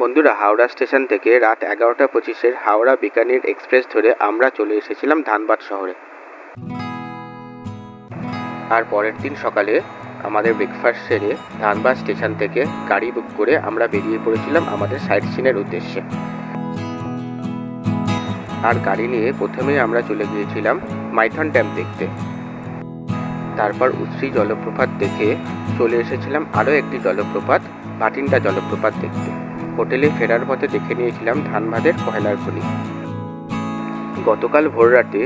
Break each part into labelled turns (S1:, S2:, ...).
S1: বন্ধুরা, হাওড়া স্টেশন থেকে রাত এগারোটা পঁচিশের হাওড়া বিকানির এক্সপ্রেস ধরে আমরা চলে এসেছিলাম ধানবাদ শহরে। আর পরের দিন সকালে আমাদের ব্রেকফাস্ট সেরে ধানবাদ স্টেশন থেকে গাড়ি বুক করে আমরা বেরিয়ে পড়েছিলাম আমাদের সাইট সিনের উদ্দেশ্যে। আর গাড়ি নিয়ে প্রথমেই আমরা চলে গিয়েছিলাম মাইথন ড্যাম দেখতে। তারপর উশ্রী জলপ্রপাত দেখে চলে এসেছিলাম আরও একটি জলপ্রপাত ভাটিন্ডা জলপ্রপাত দেখতে। হোটেলে ফেরার পথে দেখে নিয়েছিলাম ধানবাদের কয়লার খনি। গতকাল ভোররাতে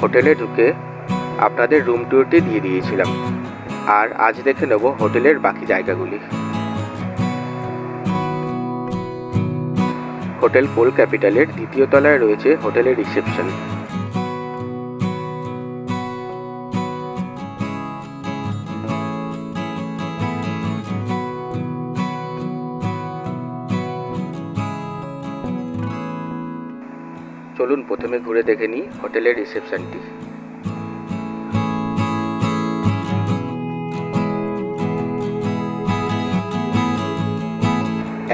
S1: হোটেলে ঢুকে আপনাদের রুম ট্যুরটি দিয়ে দিয়েছিলাম। আর আজ দেখে নেব হোটেলের বাকি জায়গাগুলি। হোটেল কোল ক্যাপিটালের দ্বিতীয় তলায় রয়েছে হোটেলের রিসেপশন। চলুন প্রথমে ঘুরে দেখে নিই হোটেলের রিসেপশনটি।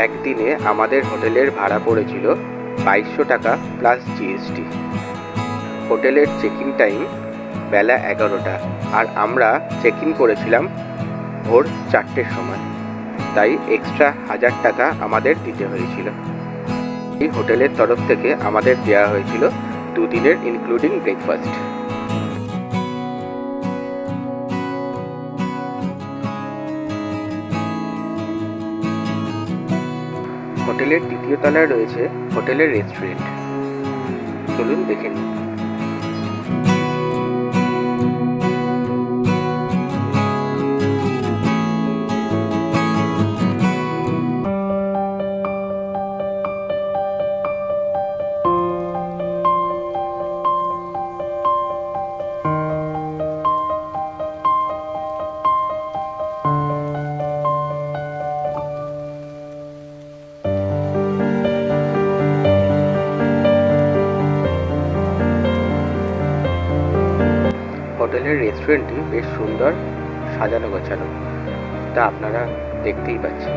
S1: একদিনে আমাদের হোটেলের ভাড়া পড়েছিল বাইশশো টাকা প্লাস জিএসটি হোটেলের চেক টাইম বেলা এগারোটা, আর আমরা চেক ইন করেছিলাম ভোর চারটের সময়। তাই এক্সট্রা হাজার টাকা আমাদের দিতে হয়েছিল। এই হোটেলের তরফ থেকে আমাদের দেওয়া হয়েছিল দুদিনের ইনক্লুডিং ব্রেকফাস্ট হোটেলের দ্বিতীয় তলায় রয়েছে হোটেলের রেস্টুরেন্ট চলুন দেখে নিন সুন্দর সাজানো গোছানো। তা আপনারা দেখতেই পাচ্ছেন।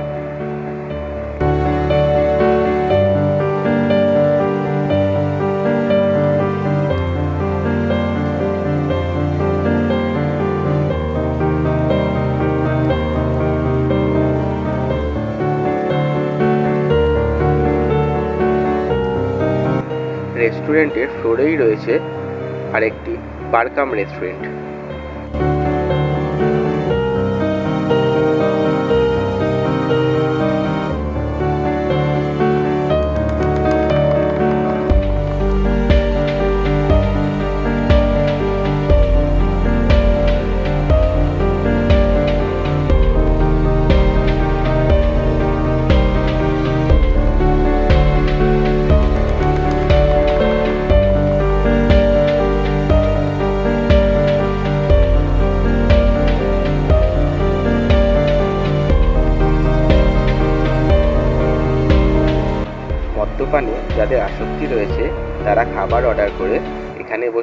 S1: রেস্টুরেন্টের ফ্লোরেই রয়েছে আরেকটি বারকাম রেস্টুরেন্ট।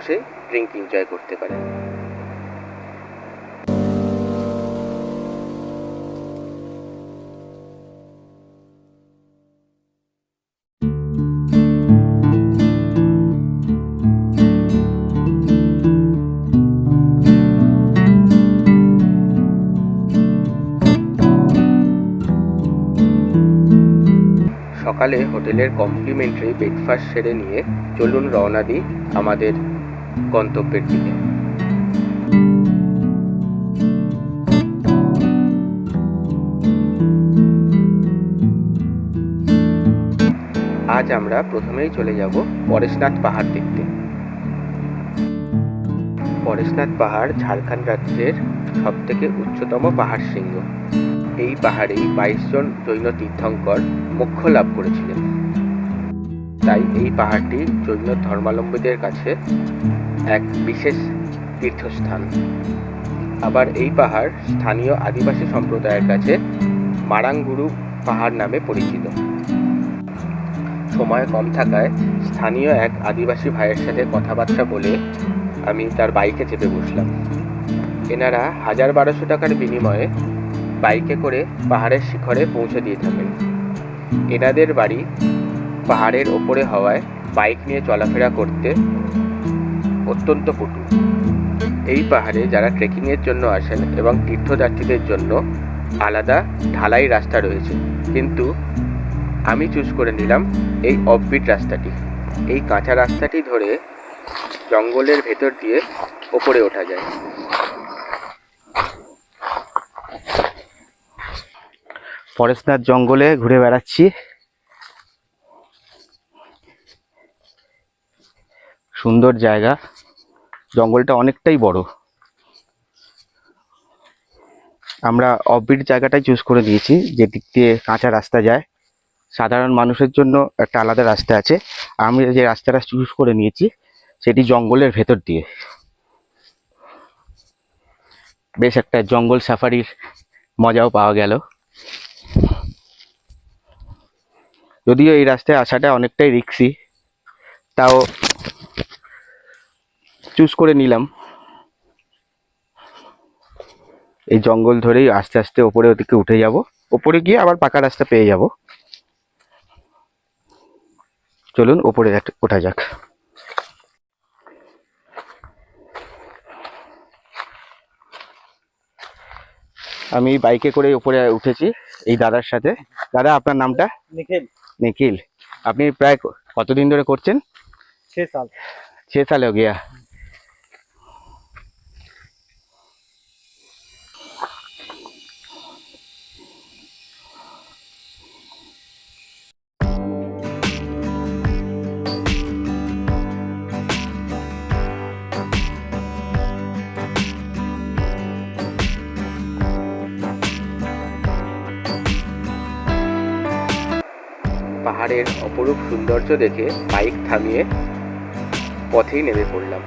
S1: বসে ড্রিঙ্ক এনজয় করতে পারেন। সকালে হোটেলের কমপ্লিমেন্টারি ব্রেকফাস্ট সেরে নিয়ে চলুন রওনা দিই আমাদের গন্তব্যের দিকে। আজ আমরা প্রথমেই চলে যাব পরেশনাথ পাহাড় দেখতে। পরেশনাথ পাহাড় ঝাড়খণ্ড রাজ্যের সব থেকে উচ্চতম পাহাড় শৃঙ্গ। এই পাহাড়েই বাইশ জন জৈন তীর্থঙ্কর মোক্ষ লাভ করেছিলেন। তাই এই পাহাড়টি জৈন ধর্মাবলম্বীদের কাছে এক বিশেষ তীর্থস্থান। আবার এই পাহাড় স্থানীয় আদিবাসী সম্প্রদায়ের কাছে মারাঙ্গুরু পাহাড় নামে পরিচিত। সময় কম থাকায় স্থানীয় এক আদিবাসী ভাইয়ের সাথে কথাবার্তা বলে আমি তার বাইকে চেপে বসলাম। এনারা হাজার বারোশো টাকার বিনিময়ে বাইকে করে পাহাড়ের শিখরে পৌঁছে দিয়ে থাকেন। এনাদের বাড়ি পাহাড়ের ওপরে হওয়ায় বাইক নিয়ে চলাফেরা করতে অত্যন্ত পটু এই পাহাড়ে যারা ট্রেকিংয়ের জন্য আসেন এবং তীর্থযাত্রীদের জন্য আলাদা ঢালাই রাস্তা রয়েছে। কিন্তু আমি চুজ করে নিলাম এই অফবিট রাস্তাটি। এই কাঁচা রাস্তাটি ধরে জঙ্গলের ভেতর দিয়ে ওপরে ওঠা যায়।
S2: ফরেস্টনাথ জঙ্গলে ঘুরে বেড়াচ্ছি। সুন্দর জায়গা। জঙ্গলটা অনেকটাই বড়। আমরা অফবিট জায়গাটাই চুজ করে দিয়েছি, যে দিক দিয়ে কাঁচা রাস্তা যায়। সাধারণ মানুষের জন্য একটা আলাদা রাস্তা আছে। আমি যে রাস্তাটা চুজ করে নিয়েছি, সেটি জঙ্গলের ভেতর দিয়ে। বেশ একটা জঙ্গল সাফারির মজাও পাওয়া গেল। যদিও এই রাস্তায় আসাটা অনেকটাই রিক্সি তাও চুজ করে নিলাম। এই জঙ্গল ধরেই আস্তে আস্তে ওপরে ওদিকে উঠে যাব। ওপরে গিয়ে আবার পাকা রাস্তা পেয়ে যাব। চলুন ওপরে ওঠা যাক। আমি বাইকে করে ওপরে উঠেছি এই দাদার সাথে। দাদা আপনার নামটা?
S3: নিখিল।
S2: নিখিল। আপনি প্রায় কতদিন ধরে করছেন?
S3: ছ
S2: সাল। ছ সালেও গিয়া।
S1: পাহাড়ের অপরূপ সৌন্দর্য দেখে বাইক থামিয়ে পথেই নেমে পড়লাম।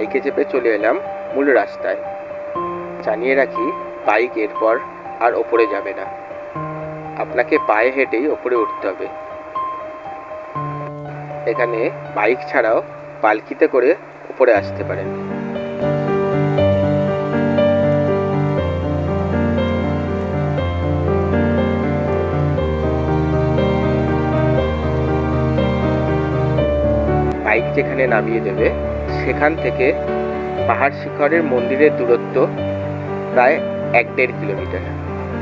S1: বাইকে চেপে চলে এলাম মূল রাস্তায়। জানিয়ে রাখি, বাইক এরপর আর ওপরে যাবে না। আপনাকে পায়ে হেঁটেই ওপরে উঠতে হবে। এখানে বাইক ছাড়াও পালকিতে করে উপরে আসতে পারেন। বাইক যেখানে নামিয়ে দেবে সেখান থেকে পাহাড় শিখরের মন্দিরের দূরত্ব প্রায় এক দেড় কিলোমিটার।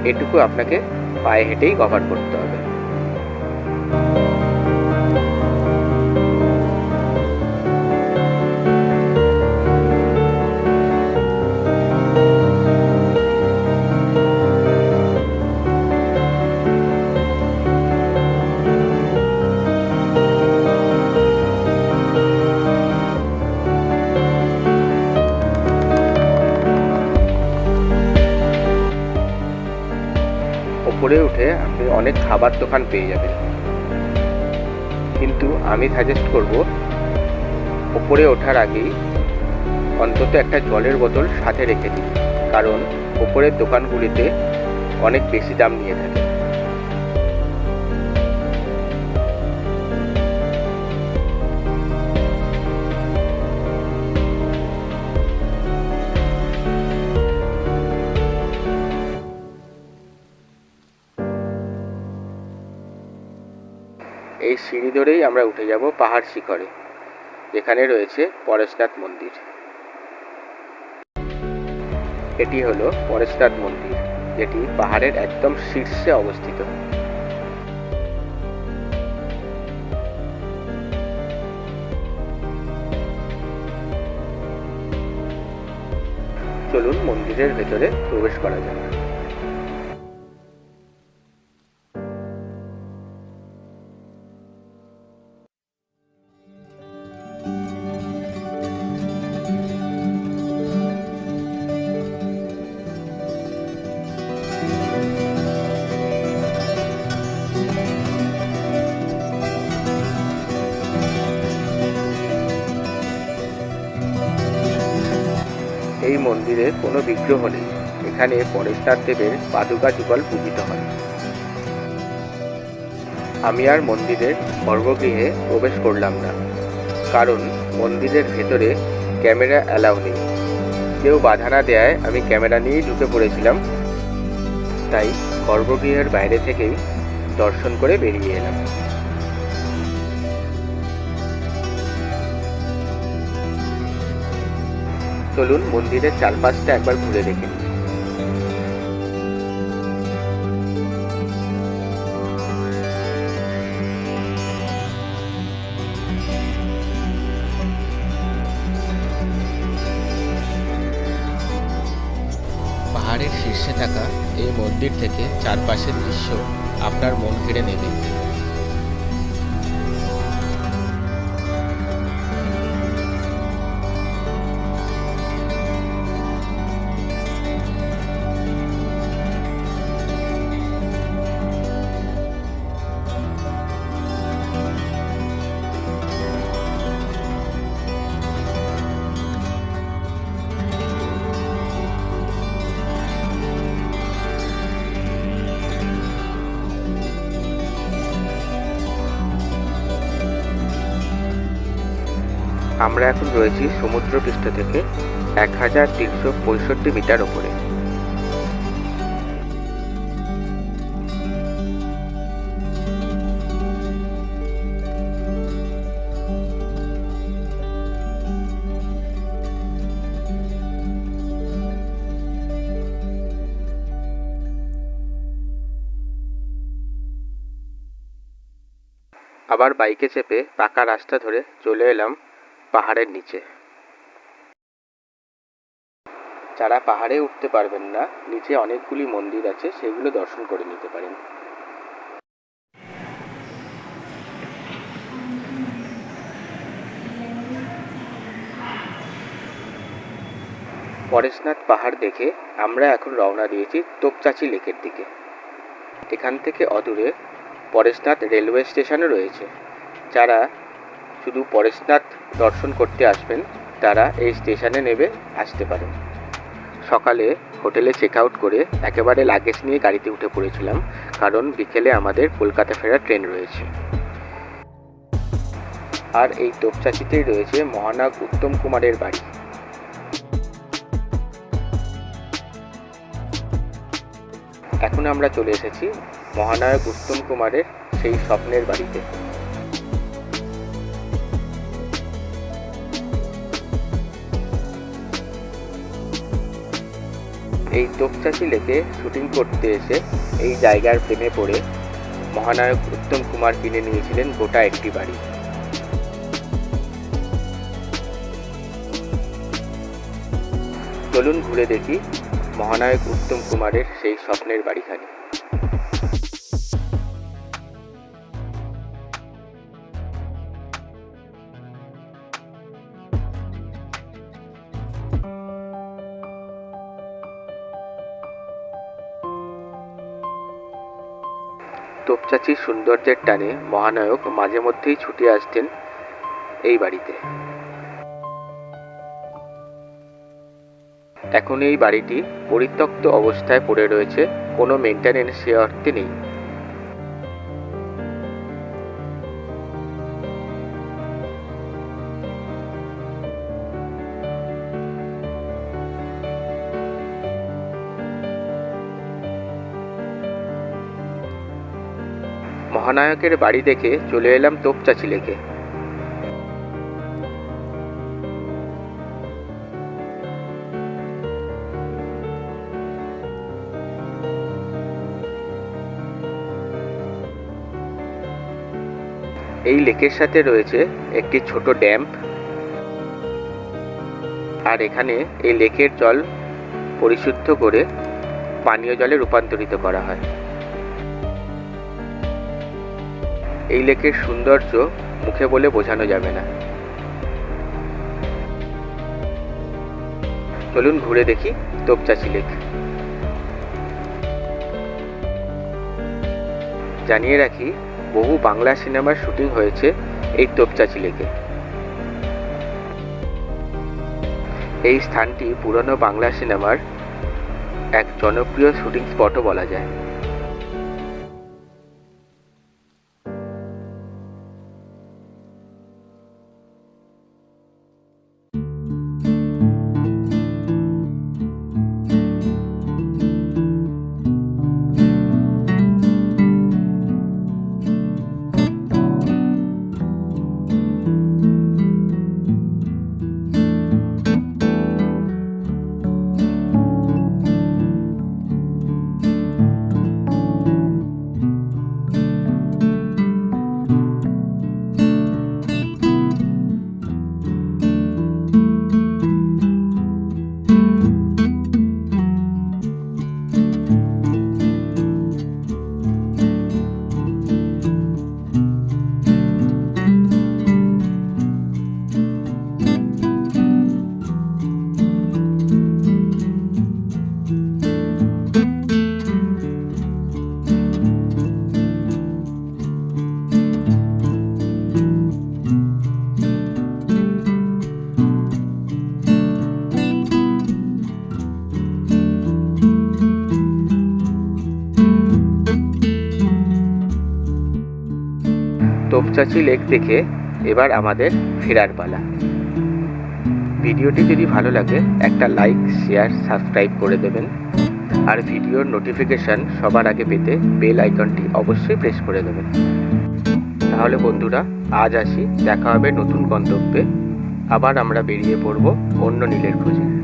S1: এটুকু আপনাকে পায়ে হেঁটেই কভার করতে হবে। খাবার দোকান পেয়ে যাবেন কিন্তু আমি সাজেস্ট করব, ওপরে ওঠার আগেই অন্তত একটা জলের বোতল সাথে রেখে দিন, কারণ ওপরের দোকানগুলিতে অনেক বেশি দাম নিয়ে থাকে। ধরেই আমরা উঠে যাব পাহাড় শিখরে, যেখানে রয়েছে পরেশনাথ মন্দির। এটি হলো পরেশনাথ মন্দির, যেটি পাহাড়ের একদম শীর্ষে অবস্থিত। চলুন মন্দিরের ভেতরে প্রবেশ করা যাক। মন্দিরে কোনো বিগ্রহ নেই। এখানে পরেশনাথ দেবের পাদুকা যুগল পূজিত হয়। আমি আর মন্দিরের গর্ভগৃহে প্রবেশ করলাম না, কারণ মন্দিরের ভেতরে ক্যামেরা অ্যালাউ নেই। কেউ বাধা না দেয় আমি ক্যামেরা নিয়েই ঢুকে পড়েছিলাম। তাই গর্ভগৃহের বাইরে থেকেই দর্শন করে বেরিয়ে এলাম। চলুন মন্দিরের চারপাশটা একবার ঘুরে দেখে নিই। পাহাড়ের শীর্ষে থাকা এই মন্দির থেকে চারপাশের দৃশ্য আপনার মন কেড়ে নেবে আমরা এখন রয়েছি সমুদ্রপৃষ্ঠ থেকে এক হাজার তিনশো পঁয়ষট্টি মিটার ওপরে। আবার বাইকে চেপে পাকা রাস্তা ধরে চলে এলাম পাহাড়ের নিচে। যারা পাহাড়ে উঠতে পারবেন না, নিচে অনেকগুলি মন্দির আছে, সেগুলো দর্শন করে নিতে পারেন। পরেশনাথ পাহাড় দেখে আমরা এখন রওনা দিয়েছি তোপচাচি লেকের দিকে। এখান থেকে অদূরে পরেশনাথ রেলওয়ে স্টেশনও রয়েছে, যারা শুধু পরেশনাথ দর্শন করতে আসবেন, তারা এই স্টেশনে নেবে, আসতে পারেন। সকালে হোটেলে চেক আউট করে একেবারে লাগেজ নিয়ে গাড়িতে উঠে পড়েছিলাম, কারণ বিকেলে আমাদের কলকাতা ফেরার ট্রেন রয়েছে। আর এই তোপচাচিতেই রয়েছে মহানাগ উত্তম কুমারের বাড়ি। এখন আমরা চলে এসেছি মহানায়ক উত্তম কুমারের সেই স্বপ্নের বাড়িতে। এই তোপচাষি লেকে শুটিং করতে এসে এই জায়গার প্রেমে পড়ে মহানায়ক উত্তম কুমার কিনে নিয়েছিলেন গোটা একটি বাড়ি। চলুন ঘুরে দেখি মহানায়ক উত্তম কুমারের সেই স্বপ্নের বাড়িখানি। তোপচাচির সৌন্দর্যের টানে মহানায়ক মাঝে মধ্যেই ছুটে আসতেন এই বাড়িতে। এখন এই বাড়িটি পরিত্যক্ত অবস্থায় পড়ে রয়েছে, কোনো মেনটেনেন্স সে অর্থে নেই। মহানায়কের বাড়ি দেখে চলে এলাম তোপচাচি লেকে এই লেকের সাথে রয়েছে একটি ছোট ড্যাম। আর এখানে এই লেকের জল পরিশুদ্ধ করে পানীয় জলে রূপান্তরিত করা হয়। এই লেকের সৌন্দর্য মুখে বলে বোঝানো যাবে না। চলুন ঘুরে দেখি তোপচাচি লেক। জানিয়ে রাখি, বহু বাংলা সিনেমার শুটিং হয়েছে এই তোপচাচি লেকে। এই স্থানটি পুরনো বাংলা সিনেমার এক জনপ্রিয় শুটিং স্পটও বলা যায়। তোপচাচি লেক দেখে এবার আমাদের ফেরার পালা। ভিডিওটি যদি ভালো লাগে, একটা লাইক, শেয়ার, সাবস্ক্রাইব করে দেবেন। আর ভিডিওর নোটিফিকেশন সবার আগে পেতে বেল আইকনটি অবশ্যই প্রেস করে দেবেন। তাহলে বন্ধুরা, আজ আসি, দেখা হবে নতুন গন্তব্যে। আবার আমরা বেরিয়ে পড়ব অন্য নীলের খোঁজে।